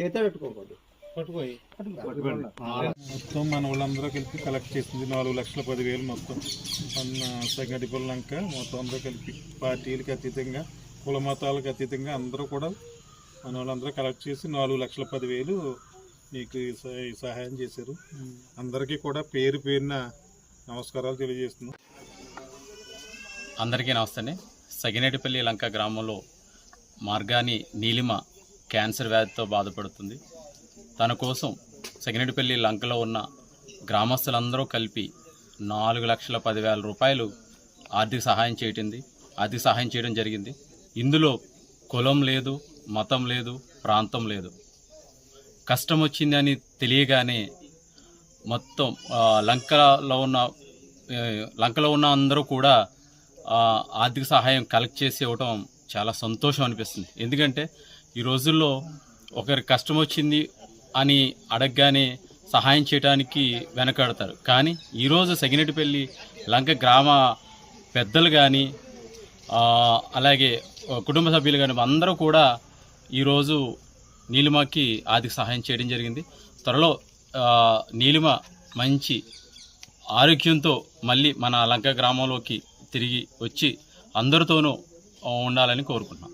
చేత పెట్టుకోకూడదు. మొత్తం మన వాళ్ళందరూ కలిపి కలెక్ట్ చేసింది నాలుగు లక్షల పదివేలు మొత్తం. మన సంగటిపల్ లంక మొత్తం అందరూ కలిపి పార్టీలకు అతీతంగా కుల మతాలకు అతీతంగా అందరూ కూడా మన వాళ్ళందరూ కలెక్ట్ చేసి నాలుగు లక్షల పదివేలు మీకు సహాయం చేశారు. అందరికీ కూడా పేరు పేరున నమస్కారాలు తెలియజేస్తున్నాం. అందరికీ నమస్తే అండి. సగినేటిపల్లి లంక గ్రామంలో మార్గాని నీలిమ క్యాన్సర్ వ్యాధితో బాధపడుతుంది. తన కోసం సగినేటిపల్లి లంకలో ఉన్న గ్రామస్తులందరూ కలిపి నాలుగు లక్షల పదివేల రూపాయలు ఆర్థిక సహాయం చేయటింది. ఆర్థిక సహాయం చేయడం జరిగింది. ఇందులో కులం లేదు మతం లేదు ప్రాంతం లేదు. కష్టం వచ్చిందని తెలియగానే మొత్తం లంకలో ఉన్న లంకలో ఉన్న అందరూ కూడా ఆర్థిక సహాయం కలెక్ట్ చేసి ఇవ్వటం చాలా సంతోషం అనిపిస్తుంది. ఎందుకంటే ఈ రోజుల్లో ఒకరి కష్టం వచ్చింది అని అడగగానే సహాయం చేయడానికి వెనకాడతారు. కానీ ఈరోజు సగినటిపల్లి లంక గ్రామ పెద్దలు కానీ అలాగే కుటుంబ సభ్యులు కానీ అందరూ కూడా ఈరోజు నీలిమకి ఆర్థిక సహాయం చేయడం జరిగింది. త్వరలో నీలిమ మంచి ఆరోగ్యంతో మళ్ళీ మన లంక గ్రామంలోకి తిరిగి వచ్చి అందరితోనూ ఉండాలని కోరుకుంటున్నాం.